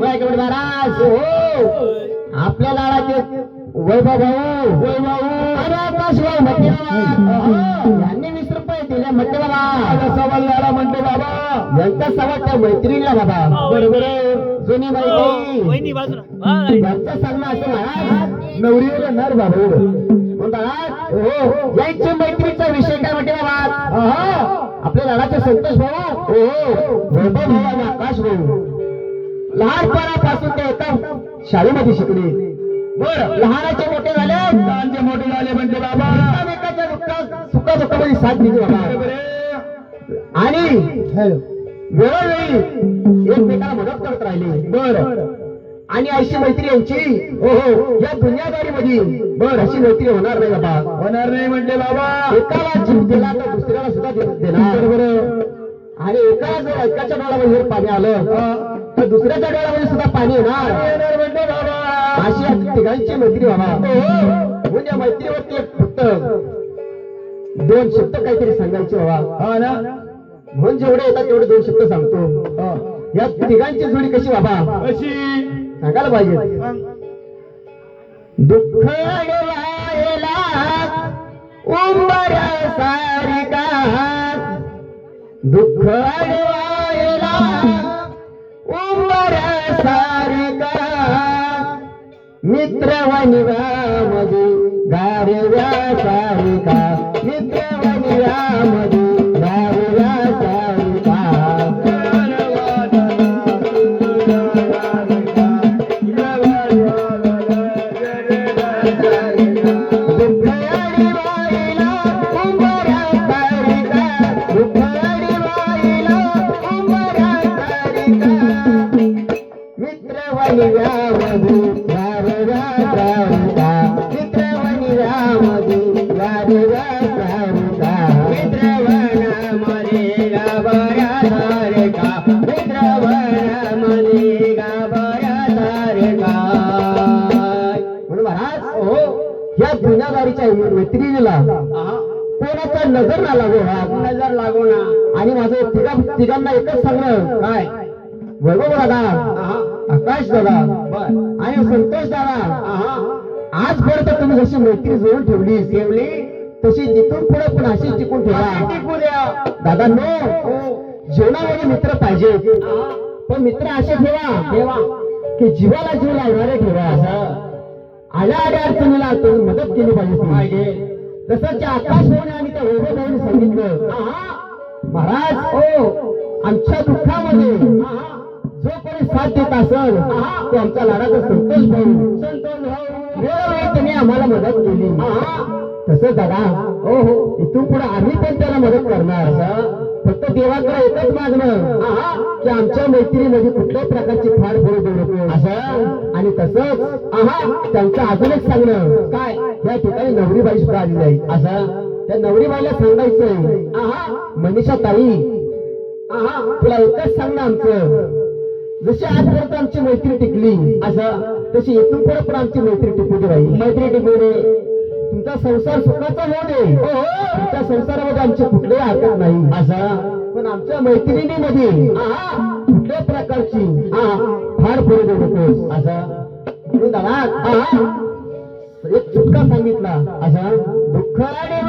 महाराज. हो. आपल्या लाडाचे वैभव भाऊ. वैभव बाबा यांनी वीस रुपये दिले म्हणते बाबा. सवाल झाला म्हणते बाबा. यांचा सवाल त्या मैत्रिणीला बाबा. बरोबर. जुनी मैत्री हा, यांचं सांगणं असं महाराज. नवरीवर येणार बाबा. हो. यांच्या मैत्रीचा विषय काय म्हणते बाबा? आपल्या लाडाचे संतोष भाऊ. हो. वैभव भाऊ आणि आकाश भाऊ. लहानपणापासून ते एकदम शाळेमध्ये शिकले. बर लहानाचे मोठे झाले लहानचे मोठे झाले म्हणते बाबा. एकामेकाच्या दुःखात सुखा दुःखामध्ये साथ दिली बाबा. आणि वेळोवेळी एकमेकाला मदत करत राहिले. बर. आणि अशी मैत्री यांची हो हो या दुनियादारीमध्ये बर अशी मैत्री होणार नाही बाबा. होणार नाही म्हणते बाबा. एकाला जीव दिला तर दुसऱ्याला सुद्धा देणार. बरोबर. आणि एकाला जर एकाच्या डोळ्यामध्ये पाणी आलं तर दुसऱ्याच्या डोळ्यामध्ये सुद्धा पाणी येणार. म्हणते बाबा. अशी या तिघांची मैत्री बाबा. म्हणजे या मैत्रीवरती एक फक्त दोन शब्द काहीतरी सांगायचे बाबा. हा ना. म्हणून जेवढे येतात तेवढे दोन शब्द सांगतो. या तिघांची जोडी कशी बाबा? अशी सांगायला पाहिजे. दुःख उंबर सारिका. दुःख मित्रवनिवामधि गारव्या सारिका मित्रवनिवामधि रामदा रामदा मरे मरे म्हणून महाराज हो या गुन्हेगारीच्या मैत्रिणीला कोणाचा नजर ना लागो नजर लागो ना आणि माझं तिघा तिघांना एकच सांगणं काय वैभव दादा आकाश दादा आणि संतोष दादा आजपर्यंत तुम्ही जशी मैत्री जोडून ठेवली ठेवली तशी जिथून पुढे पण अशीच टिकून ठेवा. दादा नो जीवनामध्ये मित्र पाहिजे. पण मित्र असे ठेवा ठेवा. की जीवाला जीव लावणारे ठेवा. आल्या आल्या अडचणीला तुम्ही मदत केली पाहिजे. जसं त्या आकाश भाऊने आणि त्या वैभव भाऊने सांगितलं महाराज हो आमच्या दुःखामध्ये जो कोणी साथ देत असेल तो आमच्या लाडाचा संतोष भाऊ. संतोष भाऊ. वेळोवेळी त्यांनी आम्हाला मदत केली. तसं दादा हो हो. इथून पुढे आम्ही पण त्याला मदत करणार. फक्त देवाकडे एकच मागणं की आमच्या मैत्रीमध्ये कुठल्याही प्रकारची फाड पडू देऊ नको. असं? आणि तसंच आहा. त्यांचं अजून एक सांगणं. काय? या ठिकाणी नवरीबाई सुद्धा आली नाही असं? त्या नवरीबाईला सांगायचंय. आहा. मनीषा ताई आहा. तुला एकच सांगणं आमचं. जशी आजपर्यंत आमची मैत्री टिकली असं तशी इथून पुढे पण आमची मैत्री टिकू दे मैत्री टिकू दे तुमचा संसार सुखाचा होऊ दे. तुमच्या संसारामध्ये आमची कुठलीही हरकत नाही. असं. पण आमच्या मैत्रिणीमध्ये कुठल्याही प्रकारची फार पडू दे नकोस असं म्हणून दादा एक चुटका सांगितला. असा. दुःख आणि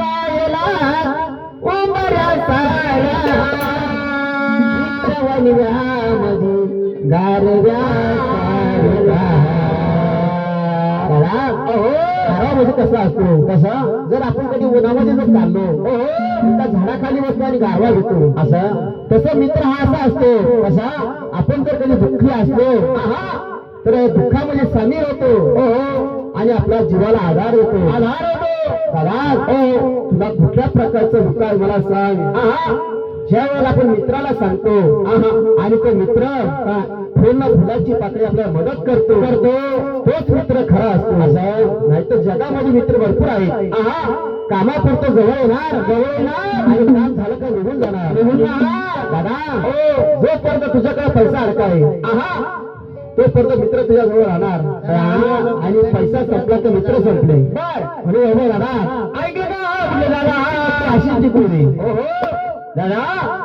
म्हणजे कसा असतो कसा जर आपण कधी उन्हामध्ये जर चाललो त्या झाडाखाली बसतो आणि गारवा घेतो असं? तसं मित्र हा असा असतो. कसा आपण जर कधी दुःखी असतो तर दुःखामध्ये सामील होतो. आणि आपल्या जीवाला आधार होतो आधार होतो. तुला कुठल्या प्रकारचं दुःख मला सांग? ज्या वेळेला आपण मित्राला सांगतो आणि तो मित्र पूर्ण फुलाची पाकळी आपल्याला मदत करतो. करतो. तोच मित्र खरा असतो. असं नाही तर जगामध्ये मित्र भरपूर आहेत. आहा, कामापुरतं जवळ येणार. जवळ येणार. आणि काम झालं का निघून जाणार. निघून जाणार. दादा हो. जोपर्यंत तुझ्याकडे पैसा अडकाय आहा. तोपर्यंत मित्र तुझ्या जवळ राहणार. आणि पैसा संपला तर मित्र संपले. म्हणून हो. दादा ऐकलं का दादा अशी टिकू दे. दादा